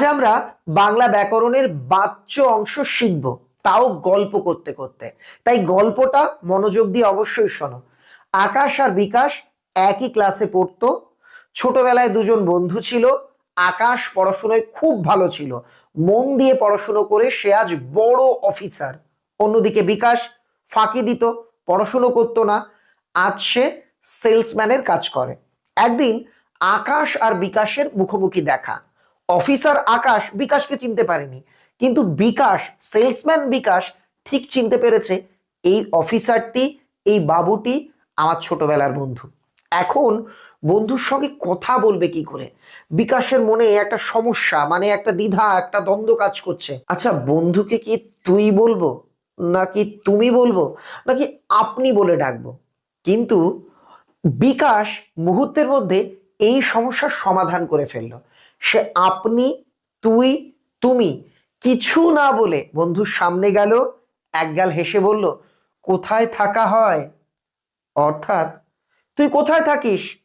আজ আমরা বাংলা ব্যাকরণের বাচ্য অংশ শিখব, তাও গল্প করতে করতে। তাই গল্পটা মনোযোগ দিয়ে অবশ্যই শোনো। আকাশ আর বিকাশ একই ক্লাসে পড়তো। ছোটবেলায় দুজন বন্ধু ছিল। আকাশ পড়াশোনায় খুব ভালো ছিল। মন দিয়ে পড়াশুনো করে সে আজ বড় অফিসার। অন্যদিকে বিকাশ ফাঁকি দিত, পড়াশুনো করতো না। আজ সে সেলসম্যানের কাজ করে। একদিন আকাশ আর বিকাশের মুখোমুখি দেখা। অফিসার আকাশ বিকাশকে চিনতে পারেনি। কিন্তু বিকাশ, সেলসম্যান বিকাশ ঠিক চিনতে পেরেছে, এই অফিসারটি, এই বাবুটি আমার ছোটবেলার বন্ধু। এখন বন্ধুর সঙ্গে কথা বলবে কি করে? বিকাশের মনে একটা সমস্যা মানে একটা দ্বিধা, একটা দ্বন্দ্ব কাজ করছে। আচ্ছা বন্ধুকে কি তুই বলব? নাকি তুমি বলব? নাকি আপনি বলে ডাকবো? কিন্তু বিকাশ মুহূর্তের মধ্যে এই সমস্যার সমাধান করে ফেলল। সে আপনি, তুই, তুমি কিছু না বলে বন্ধুর সামনে গেল, একগাল হেসে বলল, কোথায় থাকা হয়? অর্থাৎ, তুই কোথায় থাকিস?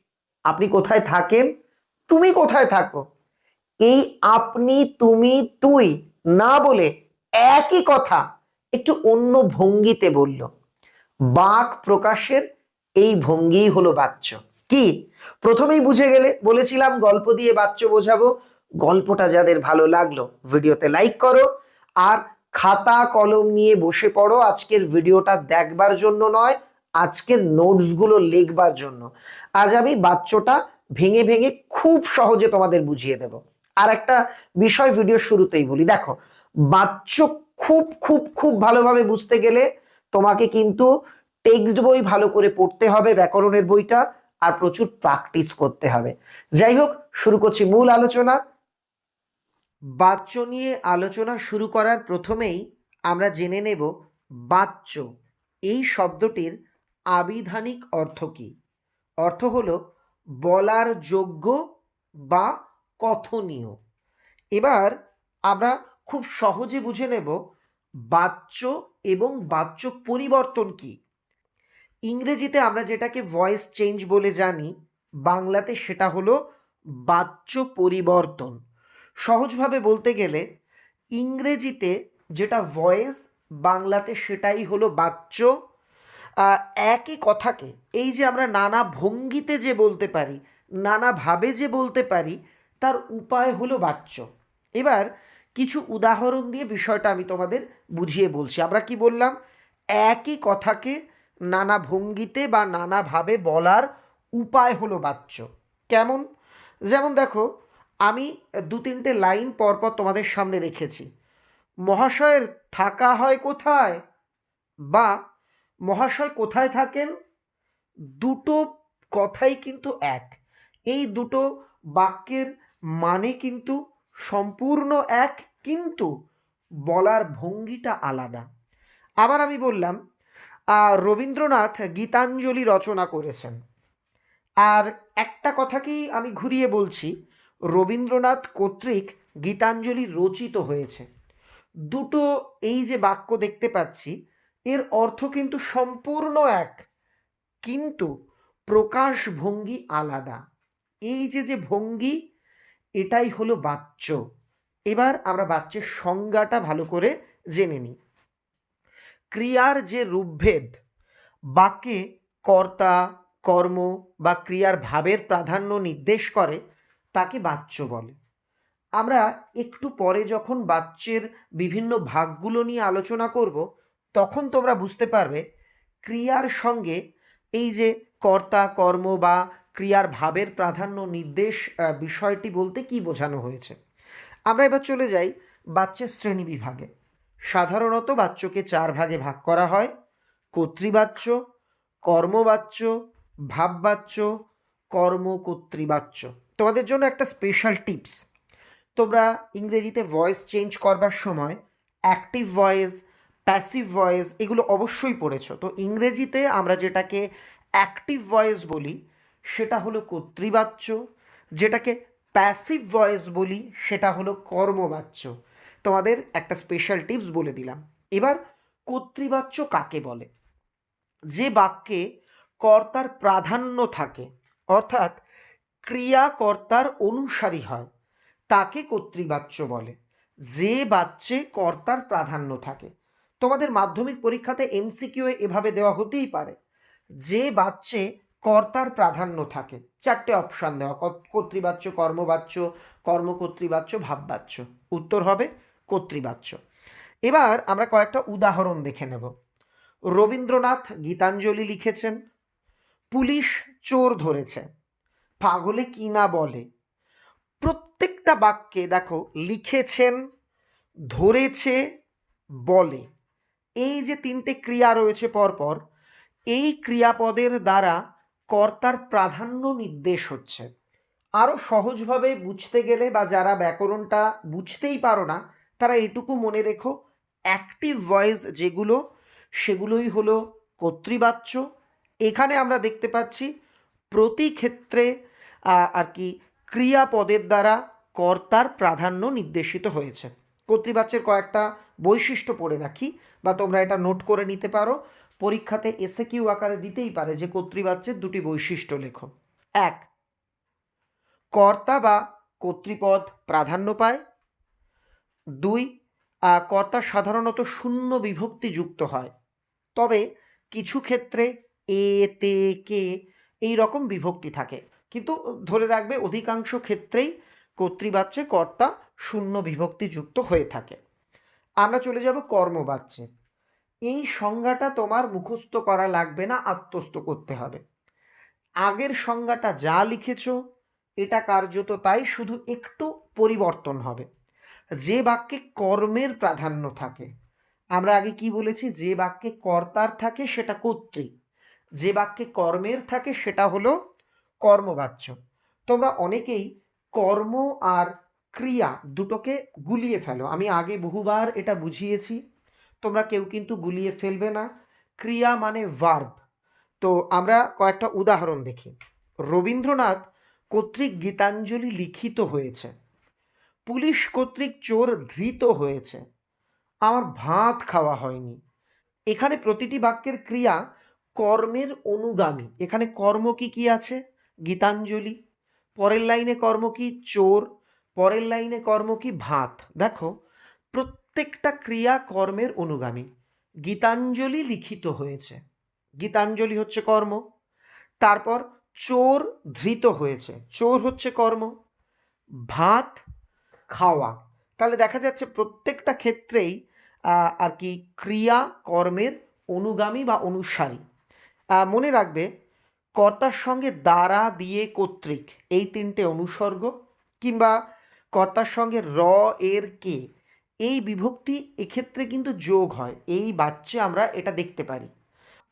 আপনি কোথায় থাকেন? তুমি কোথায় থাকো? এই আপনি, তুমি, তুই না বলে একই কথা একটু অন্য ভঙ্গিতে বলল। বাক প্রকাশের এই ভঙ্গিই হলো বাচ্চ কি? প্রথমেই বুঝে গেলে বলেছিলাম গল্প দিয়ে বাচ্চ বোঝাবো। গল্পটা যাদের ভালো লাগল, ভিডিওতে লাইক করো। আর খাতা, কলম নিয়ে বসে পড়ো। আজকের ভিডিওটা দেখবার জন্য নয়, আজকের নোটসগুলো লিখবার জন্য। আজ আমি বাচ্চটা ভেঙে ভেঙে খুব সহজে তোমাদের বুঝিয়ে দেব। আর একটা বিষয় ভিডিও শুরুতেই বলি। দেখো, বাচ্চ খুব খুব খুব ভালোভাবে বুঝতে গেলে তোমাকে কিন্তু টেক্সট বই ভালো করে পড়তে হবে, ব্যাকরণের বইটা। আর প্রচুর প্র্যাকটিস করতে হবে। যাই হোক শুরু করছি মূল আলোচনা। বাচ্য নিয়ে আলোচনা শুরু করার প্রথমেই আমরা জেনে নেব বাচ্য, এই শব্দটির আবিধানিক অর্থ কী? অর্থ হলো বলার যোগ্য বা কথনীয়। এবার আমরা খুব সহজে বুঝে নেব বাচ্য এবং বাচ্য পরিবর্তন কি? ইংরেজিতে আমরা যেটাকে ভয়েস চেঞ্জ বলে জানি, বাংলাতে সেটা হলো বাচ্য পরিবর্তন। সহজভাবে বলতে গেলে, ইংরেজিতে যেটা ভয়েস বাংলাতে সেটাই হলো বাচ্য একই কথাকে, এই যে আমরা নানা ভঙ্গিতে যে বলতে পারি নানাভাবে যে বলতে পারি, তার উপায় হলো বাচ্য এবার কিছু উদাহরণ দিয়ে বিষয়টা আমি তোমাদের বুঝিয়ে বলছি। আমরা কি বললাম? একই কথাকে নানা ভঙ্গিতে বা নানাভাবে বলার উপায় হলো বাচ্য কেমন? যেমন দেখো, আমি দু তিনটে লাইন পরপর তোমাদের সামনে রেখেছি। মহাশয়ের থাকা হয় কোথায়? বা মহাশয় কোথায় থাকেন? দুটো কথাই কিন্তু এক। এই দুটো বাক্যের মানে কিন্তু সম্পূর্ণ এক, কিন্তু বলার ভঙ্গিটা আলাদা। আবার আমি বললাম রবীন্দ্রনাথ গীতাঞ্জলি রচনা করেছেন। আর একটা কথাকেই আমি ঘুরিয়ে বলছি, রবীন্দ্রনাথ কর্তৃক গীতাঞ্জলি রচিত হয়েছে। দুটো এই যে বাক্য দেখতে পাচ্ছি, এর অর্থ কিন্তু সম্পূর্ণ এক, কিন্তু প্রকাশ ভঙ্গি আলাদা। এই যে যে ভঙ্গি, এটাই হলো বাচ্য। এবার আমরা বাচ্চের সংজ্ঞাটা ভালো করে জেনে নিই। ক্রিয়ার যে রূপভেদ, বাক্যে কর্তা, কর্ম বা ক্রিয়ার ভাবের প্রাধান্য নির্দেশ করে, তাকে বাচ্য বলে। আমরা একটু পরে যখন বাচ্চের বিভিন্ন ভাগগুলো নিয়ে আলোচনা করব, তখন তোমরা বুঝতে পারবে, ক্রিয়ার সঙ্গে এই যে কর্তা, কর্ম বা ক্রিয়ার ভাবের প্রাধান্য নির্দেশ বিষয়টি বলতে কি বোঝানো হয়েছে? আমরা এবার চলে যাই বাচ্চার শ্রেণি বিভাগে। সাধারণত বাচ্চকে চার ভাগে ভাগ করা হয়। কর্তৃবাচ্য, কর্মবাচ্য, ভাববাচ্য কর্ম কর্তৃবাচ্য তোমাদের জন্য একটা স্পেশাল টিপস তোমরা ইংরেজিতে ভয়েস চেঞ্জ করবার সময় অ্যাক্টিভ ভয়েস প্যাসিভ ভয়েস এগুলো অবশ্যই পড়েছো। তো ইংরেজিতে আমরা যেটাকে অ্যাক্টিভ ভয়েস বলি, সেটা হলো কর্তৃবাচ্য। যেটাকে প্যাসিভ ভয়েস বলি, সেটা হলো কর্মবাচ্য। তোমাদের একটা স্পেশাল টিপস বলে দিলাম। এবার কর্তৃবাচ্য কাকে বলে? যে বাক্যে কর্তার প্রাধান্য থাকে, অর্থাৎ ক্রিয়া কর্তার অনুসারী হয়, তাকে কর্তৃবাচ্য বলে। যে বাচ্চে কর্তার প্রাধান্য থাকে, তোমাদের মাধ্যমিক পরীক্ষাতে এমসিকিউ এভাবে দেওয়া হতেই পারে। যে বাচ্চে কর্তার প্রাধান্য থাকে, চারটে অপশান দেওয়া কর্তৃবাচ্য, কর্মবাচ্য, কর্মকর্তৃবাচ্য, ভাববাচ্য। উত্তর হবে কর্তৃবাচ্য। এবার আমরা কয়েকটা উদাহরণ দেখে নেব। রবীন্দ্রনাথ গীতাঞ্জলি লিখেছেন, পুলিশ চোর ধরেছে, পাগলে কি না বলে। প্রত্যেকটা বাক্যে দেখো লিখেছেন, ধরেছে, বলে। এই যে তিনটে ক্রিয়া রয়েছে পরপর, এই ক্রিয়াপদের দ্বারা কর্তার প্রাধান্য নির্দেশ হচ্ছে। আরও সহজভাবে বুঝতে গেলে বা যারা ব্যাকরণটা বুঝতেই পারো না তারা এটুকু মনে রেখো অ্যাক্টিভ ভয়েস যেগুলো, সেগুলোই হলো কর্তৃবাচ্য। এখানে আমরা দেখতে পাচ্ছি প্রতি ক্ষেত্রে আর কি ক্রিয়াপদের দ্বারা কর্তার প্রাধান্য নির্দেশিত হয়েছে। কর্তৃবাচ্যের কয়েকটা বৈশিষ্ট্য পড়ে রাখি, বা তোমরা এটা নোট করে নিতে পারো। পরীক্ষাতে এসে কিউ আকারে দিতেই পারে যে কর্তৃবাচ্যের দুটি বৈশিষ্ট্য লেখো। এক, কর্তা বা কর্তৃপদ প্রাধান্য পায়। দুই কর্তা সাধারণত শূন্য বিভক্তি যুক্ত হয়। তবে কিছু ক্ষেত্রে এ, তে, কে এই রকম বিভক্তি থাকে। কিন্তু ধরে রাখবে অধিকাংশ ক্ষেত্রেই কর্তৃবাচ্যে কর্তা শূন্য বিভক্তি যুক্ত হয়ে থাকে। আমরা চলে যাব কর্মবাচ্যে। এই সংজ্ঞাটা তোমার মুখস্থ করা লাগবে না, আত্মস্থ করতে হবে। আগের সংজ্ঞাটা যা লিখেছ, এটা কার্যত তাই, শুধু একটু পরিবর্তন হবে। যে বাক্যে কর্মের প্রাধান্য থাকে, আমরা আগে কি বলেছি? যে বাক্যে কর্তার থাকে সেটা কর্তৃ যে বাক্যে কর্মের থাকে সেটা হলো কর্মবাচ্য। তোমরা অনেকেই কর্ম আর ক্রিয়া দুটোকে গুলিয়ে ফেলো। আমি আগে বহুবার এটা বুঝিয়েছি, তোমরা কেউ কিন্তু গুলিয়ে ফেলবে না। ক্রিয়া মানে ভার্ব তো আমরা কয়েকটা উদাহরণ দেখি। রবীন্দ্রনাথ কর্তৃক গীতাঞ্জলি লিখিত হয়েছে। পুলিশ কর্তৃক চোর ধৃত হয়েছে। আমার ভাত খাওয়া হয়নি। এখানে প্রতিটি বাক্যের ক্রিয়া কর্মের অনুগামী। এখানে কর্ম কি কি আছে? গীতাঞ্জলি। পরের লাইনে কর্ম কি? চোর। পরের লাইনে কর্ম কি? ভাত। দেখো, প্রত্যেকটা ক্রিয়া কর্মের অনুগামী। গীতাঞ্জলি লিখিত হয়েছে। গীতাঞ্জলি হচ্ছে কর্ম। তারপর চোর ধৃত হয়েছে। চোর হচ্ছে কর্ম। ভাত খাওয়া। তাহলে দেখা যাচ্ছে প্রত্যেকটা ক্ষেত্রেই আর কি ক্রিয়া কর্মের অনুগামী বা অনুসারী। মনে রাখবে, কর্তার সঙ্গে দ্বারা দিয়ে কর্তৃক এই তিনটে অনুসর্গ কিংবা কর্তার সঙ্গে র, এর, কে এই বিভক্তি এক্ষেত্রে কিন্তু যোগ হয়। এই বাচ্চে আমরা এটা দেখতে পারি।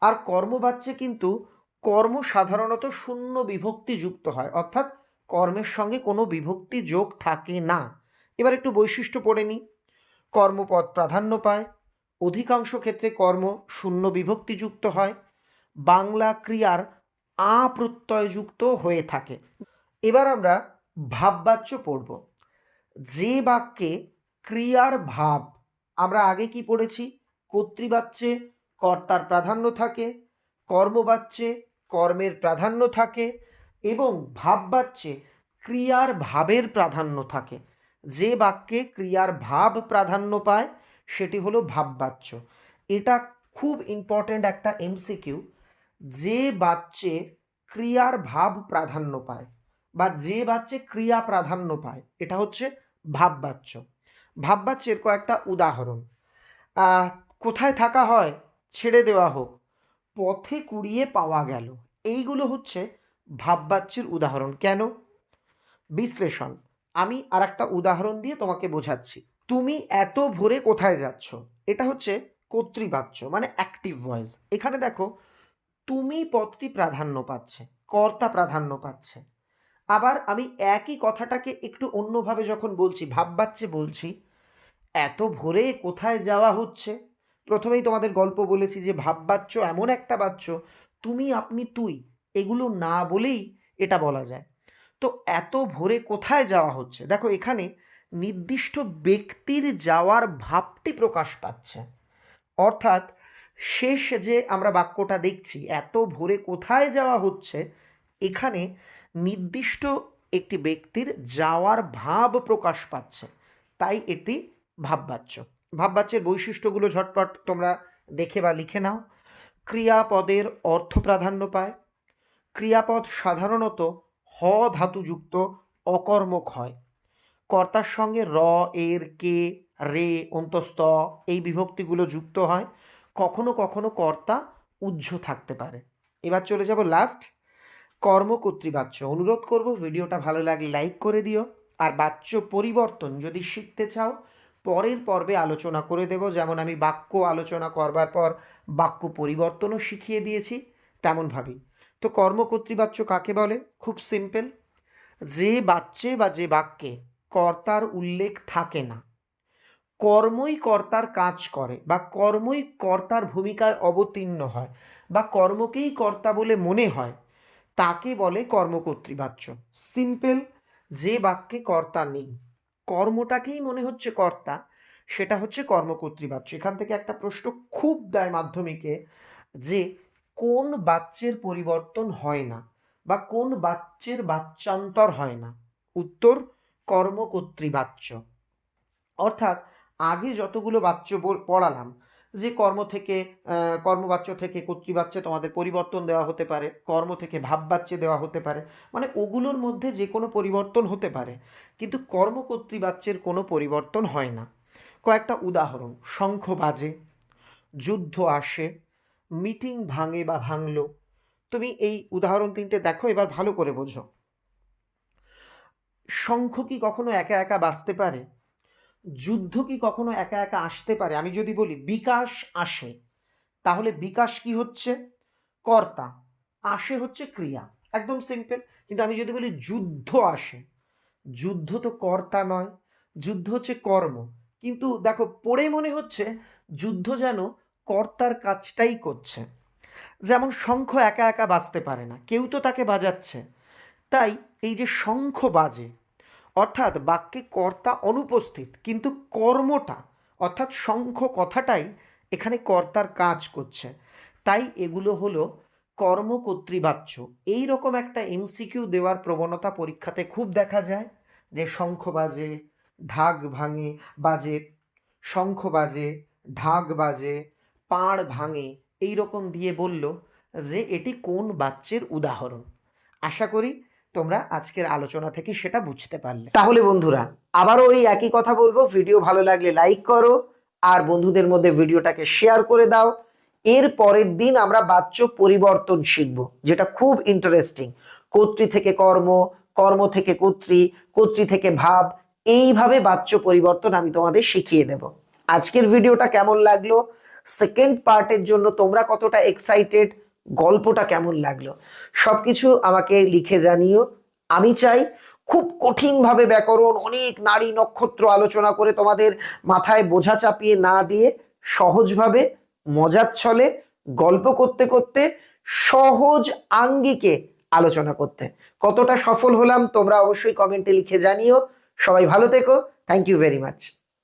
আর কর্ম কর্মবাচ্যে কিন্তু কর্ম সাধারণত শূন্য বিভক্তি যুক্ত হয়। অর্থাৎ কর্মের সঙ্গে কোনো বিভক্তি যোগ থাকে না। এবার একটু বৈশিষ্ট্য পড়ে নিই। কর্মপদ প্রাধান্য পায়। অধিকাংশ ক্ষেত্রে কর্ম শূন্য বিভক্তিযুক্ত হয়। বাংলা ক্রিয়ার আ হয়ে থাকে। এবার আমরা ভাববাচ্য পড়ব। যে বাক্যে ক্রিয়ার ভাব, আমরা আগে কি পড়েছি? কর্তৃবাচ্যে কর্তার প্রাধান্য থাকে, কর্মবাচ্যে কর্মের প্রাধান্য থাকে এবং ভাববাচ্যে ক্রিয়ার ভাবের প্রাধান্য থাকে। যে বাক্যে ক্রিয়ার ভাব প্রাধান্য পায়, সেটি হলো ভাববাচ্য। এটা খুব ইম্পর্ট্যান্ট একটা এমসিকিউ যে বাচ্চে ক্রিয়ার ভাব প্রাধান্য পায় বা যে বাচ্চে ক্রিয়া প্রাধান্য পায়, এটা হচ্ছে ভাববাচ্য। ভাববাচ্যের কয়েকটা উদাহরণ। কোথায় থাকা হয়, ছেড়ে দেওয়া হোক, পথে কুড়িয়ে পাওয়া গেল। এইগুলো হচ্ছে ভাববাচ্যের উদাহরণ। কেন? বিশ্লেষণ। আমি আর একটা উদাহরণ দিয়ে তোমাকে বোঝাচ্ছি। তুমি এত ভোরে কোথায় যাচ্ছ? এটা হচ্ছে কর্তৃবাচ্য মানে অ্যাক্টিভ ভয়েস এখানে দেখো, তুমি পদটি প্রাধান্য পাচ্ছে, কর্তা প্রাধান্য পাচ্ছে। আবার আমি একই কথাটাকে একটু অন্যভাবে যখন বলছি ভাববাচ্যে বলছি, এত ভোরে কোথায় যাওয়া হচ্ছে? প্রথমেই তোমাদের গল্প বলেছি যে ভাববাচ্য এমন একটা বাচ্য, তুমি, আপনি, তুই, এগুলো না বলেই এটা বলা যায়। তো এত ভোরে কোথায় যাওয়া হচ্ছে? দেখো, এখানে নির্দিষ্ট ব্যক্তির যাওয়ার ভাবটি প্রকাশ পাচ্ছে। অর্থাৎ শেষ যে আমরা বাক্যটা দেখছি, এত ভোরে কোথায় যাওয়া হচ্ছে, এখানে নির্দিষ্ট একটি ব্যক্তির যাওয়ার ভাব প্রকাশ পাচ্ছে। তাই এটি ভাববাচ্য। ভাববাচ্যের বৈশিষ্ট্যগুলো ঝটপট তোমরা দেখে বা লিখে নাও। ক্রিয়াপদের অর্থ প্রাধান্য পায়। ক্রিয়াপদ সাধারণত হ ধাতুযুক্ত অকর্মক হয়। কর্তার সঙ্গে র, এর, কে, রে অন্তস্ত এই বিভক্তিগুলো যুক্ত হয়। কখনো কখনো কর্তা উজ্জ থাকতে পারে। এবার চলে যাব লাস্ট কর্মকর্তৃবাচ্য। অনুরোধ করব ভিডিওটা ভালো লাগলে লাইক করে দিও। আর বাচ্য পরিবর্তন যদি শিখতে চাও, পরের পর্বে আলোচনা করে দেব। যেমন আমি বাক্য আলোচনা করবার পর বাক্য পরিবর্তনও শিখিয়ে দিয়েছি, তেমনভাবেই। তো কর্মকর্তৃবাচ্য কাকে বলে? খুব সিম্পল যে বাচ্চে বা যে বাক্যে কর্তার উল্লেখ থাকে না, কর্মই কর্তার কাজ করে বা কর্মই কর্তার ভূমিকায় অবতীর্ণ হয় বা কর্মকেই কর্তা বলে মনে হয়, তাকে বলে কর্মকর্তৃবাচ্য সিম্পল যে বাক্যে কর্তা নেই, কর্মটাকেই মনে হচ্ছে কর্তা, সেটা হচ্ছে কর্মকর্তৃবাচ্য এখান থেকে একটা প্রশ্ন খুব দেয় মাধ্যমিকে যে কোন বাচ্চের পরিবর্তন হয় না বা কোন বাচ্চের বাচ্চান্তর হয় না? উত্তর, কর্মকর্তৃবাচ্য। অর্থাৎ আগে যতগুলো বাচ্চ পড়ালাম, যে কর্ম থেকে কর্মবাচ্য থেকে কর্তৃবাচ্যে তোমাদের পরিবর্তন দেওয়া হতে পারে, কর্ম থেকে ভাববাচ্যে দেওয়া হতে পারে মানে ওগুলোর মধ্যে যে কোনো পরিবর্তন হতে পারে, কিন্তু কর্মকর্তৃবাচ্যের কোনো পরিবর্তন হয় না। কয়েকটা উদাহরণ, শঙ্খ বাজে, যুদ্ধ আসে মিটিং ভাঙে বা ভাঙলো। তুমি এই উদাহরণ তিনটে দেখো, এবার ভালো করে বোঝো। শঙ্খ কি কখনো একা একা বাঁচতে পারে? যুদ্ধ কি কখনো একা একা আসতে পারে? আমি যদি বলি বিকাশ আসে, তাহলে বিকাশ কি হচ্ছে? কর্তা, আসে হচ্ছে ক্রিয়া। একদম সিম্পল। কিন্তু আমি যদি বলি যুদ্ধ আসে, যুদ্ধ তো কর্তা নয়, যুদ্ধ হচ্ছে কর্ম। কিন্তু দেখো, পড়ে মনে হচ্ছে যুদ্ধ যেন কর্তার কাজটাই করছে। যেমন শঙ্খ একা একা বাজতে পারে না, কেউ তো তাকে বাজাচ্ছে। তাই এই যে শঙ্খ বাজে, অর্থাৎ বাক্যে কর্তা অনুপস্থিত, কিন্তু কর্মটা, অর্থাৎ শঙ্খ কথাটাই এখানে কর্তার কাজ করছে। তাই এগুলো হলো কর্মকর্তৃবাচ্য এই রকম একটা এমসিকিউ দেওয়ার প্রবণতা পরীক্ষাতে খুব দেখা যায়, যে শঙ্খ বাজে, ঢাক ভাঙে, বাজে, শঙ্খ বাজে, ঢাক বাজে পাড় ভাঙে এই রকম দিয়ে বলল যে এটি কোন বাচ্চের উদাহরণ। আশা করি তোমরা আজকের আলোচনা থেকে সেটা বুঝতে পারলে। তাহলে বন্ধুরা, আবারও ওই একই কথা বলব। ভিডিও ভালো লাগলে লাইক করো আর বন্ধুদের মধ্যে ভিডিওটাকে শেয়ার করে দাও। এর পরের দিন আমরা বাচ্য পরিবর্তন শিখব, যেটা খুব ইন্টারেস্টিং কর্তৃ থেকে কর্ম কর্ম থেকে কর্তৃ কর্তৃ থেকে ভাব, এইভাবে বাচ্য পরিবর্তন আমি তোমাদের শিখিয়ে দেব। আজকের ভিডিওটা কেমন লাগল? সেকেন্ড পার্টের জন্য তোমরা কতটা এক্সাইটেড গল্পটা কেমন লাগল? সবকিছু আমাকে লিখে জানিও। আমি চাই খুব কঠিনভাবে ব্যাকরণ, অনেক নারী নক্ষত্র আলোচনা করে তোমাদের মাথায় বোঝা চাপিয়ে না দিয়ে সহজভাবে, মজার ছলে গল্প করতে করতে সহজ আঙ্গিকে আলোচনা করতে। কতটা সফল হলাম তোমরা অবশ্যই কমেন্টে লিখে জানিও। সবাই ভালো থেকো। Thank you very much